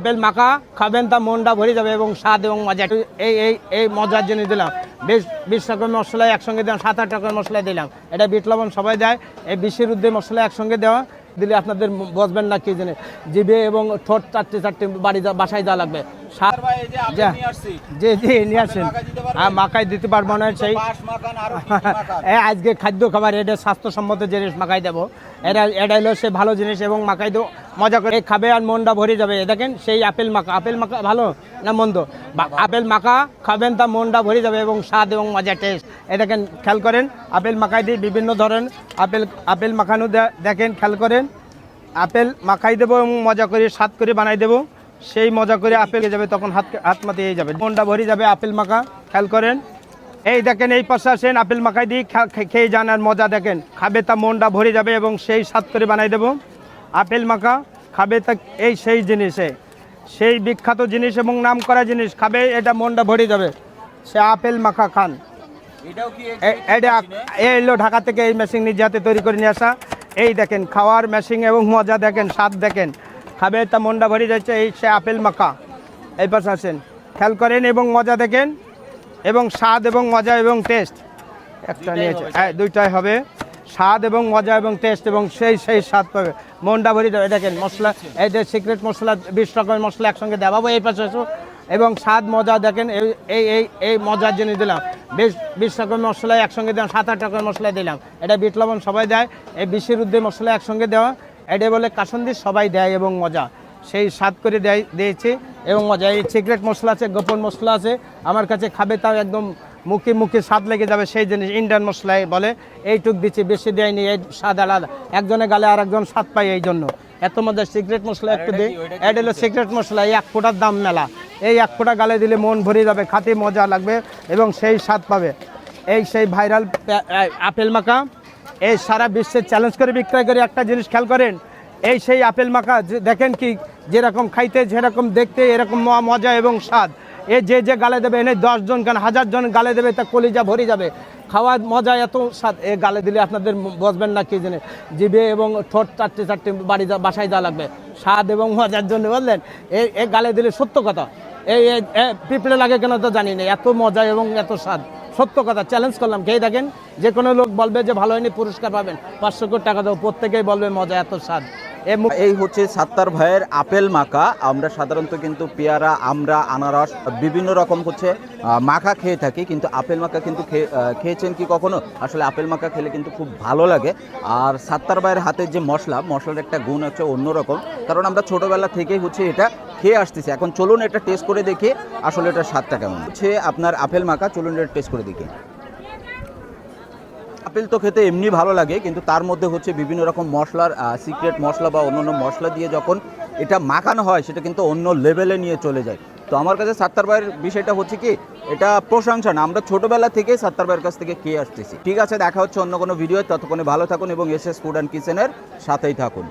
Apple মাখা খাবেন তা মনটা ভরে যাবে এবং স্বাদ এবং মজা। এই এই এই মজার জন্য দিলাম। বেশ বিশ রকমের মশলা একসঙ্গে দিলাম সাত আট রকমের মশলা দিলাম। এটা বিট লবণ সবাই দেয়। এই বিশের উদ্দে মশলা একসঙ্গে দেওয়া। দিলে আপনাদের বসবেন না কি জানে জিভে এবং ঠোঁট চারটে চারটে বাড়ি বাসায় যাওয়া লাগবে। নিয়ে আসেন। হ্যাঁ দিতে পারব? না সেই। আজকে খাদ্য খাবার এটা স্বাস্থ্যসম্মত জিনিস মাখাই দেবো। এটা এটা সে ভালো জিনিস এবং মাখাই দেবো মজা করে খাবে আর মনটা ভরে যাবে। এ দেখেন সেই আপেল মাখা। আপেল মাখা ভালো না মন্দ? আপেল মাখা খাবেন তা মনটা ভরে যাবে এবং স্বাদ এবং মজা টেস্ট এ দেখেন, খেয়াল করেন, আপেল মাখাই দিয়ে বিভিন্ন ধরনের আপেল আপেল মাখানো দেখেন, খেয়াল করেন। আপেল মাখাই দেবো এবং মজা করে, স্বাদ করে বানাই দেবো। সেই মজা করে আপেল যাবে, তখন হাত হাত মাতিয়ে যাবে। মনটা ভরে যাবে আপেল মাখা। খেয়াল করেন এই দেখেন এই পাশে আসেন আপেল মাখাই খে- খেয়ে যান আর মজা দেখেন। খাবে তা মনটা ভরে যাবে এবং সেই স্বাদ করে বানাই দেব। আপেল মাখা খাবে তা এই সেই জিনিসে। সেই বিখ্যাত জিনিস এবং নাম করা জিনিস খাবে এটা মনটা ভরে যাবে। সে আপেল মাখা খান। এটা এলো ঢাকা থেকে এই মেশিন নিজে হাতে তৈরি করে নিয়ে আসা। এই দেখেন খাওয়ার মেশিন এবং মজা দেখেন স্বাদ দেখেন। খাবে তা মনটা ভরে যাচ্ছে এই সে আপেল মাখা এই পাশে আসেন। খেয়াল করেন এবং মজা দেখেন। এবং স্বাদ এবং মজা এবং টেস্ট একটা নিয়েছে। হ্যাঁ দুইটাই হবে। স্বাদ এবং মজা এবং টেস্ট এবং সেই সেই স্বাদ পাবে। মনটা ভরে দেখেন মশলা এই যে সিক্রেট মশলা বিশ রকমের মশলা একসঙ্গে দেওয়া বাবু এই পাশে এসো। এবং স্বাদ মজা দেখেন এই এই এই মজার জন্য দিলাম। বেশ বিশ রকমের মশলা একসঙ্গে দিলাম সাত আট রকমের মশলা দিলাম। এটা বিট লবণ সবাই দেয়। এই বিশের উদ্দে মশলা একসঙ্গে দেওয়া। এটা বলে কাসন্দি সবাই দেয় এবং মজা। সেই স্বাদ করে দেয় দিয়েছি। এবং মজা এই সিক্রেট মশলা আছে গোপন মশলা আছে। আমার কাছে খাবে তাও একদম মুখে মুখে স্বাদ লেগে যাবে সেই জিনিস ইন্ডিয়ান মশলাই বলে। এইটুক দিচ্ছি বেশি দেয়নি এই স্বাদ আলাদা। একজনে গালে আর একজন স্বাদ পায় এই জন্য। এত মধ্যে সিক্রেট মশলা একটু দিই। এটা হলো সিক্রেট মশলা এই এক ফোটার দাম মেলা। এই এক ফোঁটা গালে দিলে মন ভরে যাবে খাতে মজা লাগবে এবং সেই স্বাদ পাবে। এই সেই ভাইরাল আপেল মাখা। এই সারা বিশ্বে চ্যালেঞ্জ করে বিক্রয় করে একটা জিনিস খেয়াল করেন? এই সেই আপেল মাখা যে দেখেন কি যেরকম খাইতে যেরকম দেখতে, এরকম মজা এবং স্বাদ। এ যে যে গালে দেবে, এনে দশজন কেন হাজার জন গালে দেবে, তা কলিজা ভরে যাবে। খাওয়ার মজা এত স্বাদ, এ গালে দিলে আপনাদের বসবেন না, কি জানে? জিবে এবং ঠোঁট চারটে চারটে বাড়ি বাসায় যাওয়া লাগবে। স্বাদ এবং মজার জন্য বললেন এ এ গালে দিলে সত্য কথা। এই পিঁপড়ে লাগে কেন তো জানি না, এত মজা এবং এত স্বাদ। সত্য কথা চ্যালেঞ্জ করলাম। খেয়ে দেখেন? যে কোনো লোক বলবে যে, ভালো হয়নি, পুরস্কার পাবেন। পাঁচশো কোটি টাকা দেবো প্রত্যেকেই বলবে, মজা, এত স্বাদ। এই হচ্ছে সাত্তার ভাইয়ের আপেল মাখা। আমরা সাধারণত কিন্তু পেয়ারা আমরা আনারস, বিভিন্ন রকম হচ্ছে মাখা খেয়ে থাকি, কিন্তু আপেল মাখা কিন্তু খেয়ে- খেয়েছেন কি কখনো? আসলে আপেল মাখা খেলে কিন্তু খুব ভালো লাগে। আর সাত্তার ভাইয়ের হাতের যে মশলা, মশলার একটা গুণ হচ্ছে অন্যরকম। কারণ আমরা ছোটবেলা থেকেই হচ্ছে এটা খেয়ে আসতেছি। এখন চলুন এটা টেস্ট করে দেখি আসলে এটা স্বাদটা কেমন। হচ্ছে আপনার আপেল মাখা, চলুন এটা টেস্ট করে দেখি। আপেল তো খেতে এমনি ভালো লাগে, কিন্তু তার মধ্যে হচ্ছে বিভিন্ন রকম মশলার সিক্রেট মশলা বা অন্যান্য মশলা দিয়ে যখন এটা মাখানো হয়, সেটা কিন্তু অন্য লেভেলে নিয়ে চলে যায়। তো আমার কাছে সাত্তার ভাইয়ের বিষয়টা হচ্ছে কি, এটা প্রশংসা না, আমরা ছোটোবেলা থেকে সাত্তার ভাইয়ের কাছ থেকে খেয়ে আসতেছি। ঠিক আছে, দেখা হচ্ছে অন্য কোনো ভিডিও ততক্ষণে ভালো থাকুন এবং এস এস ফুড অ্যান্ড কিচেনের সাথেই থাকুন।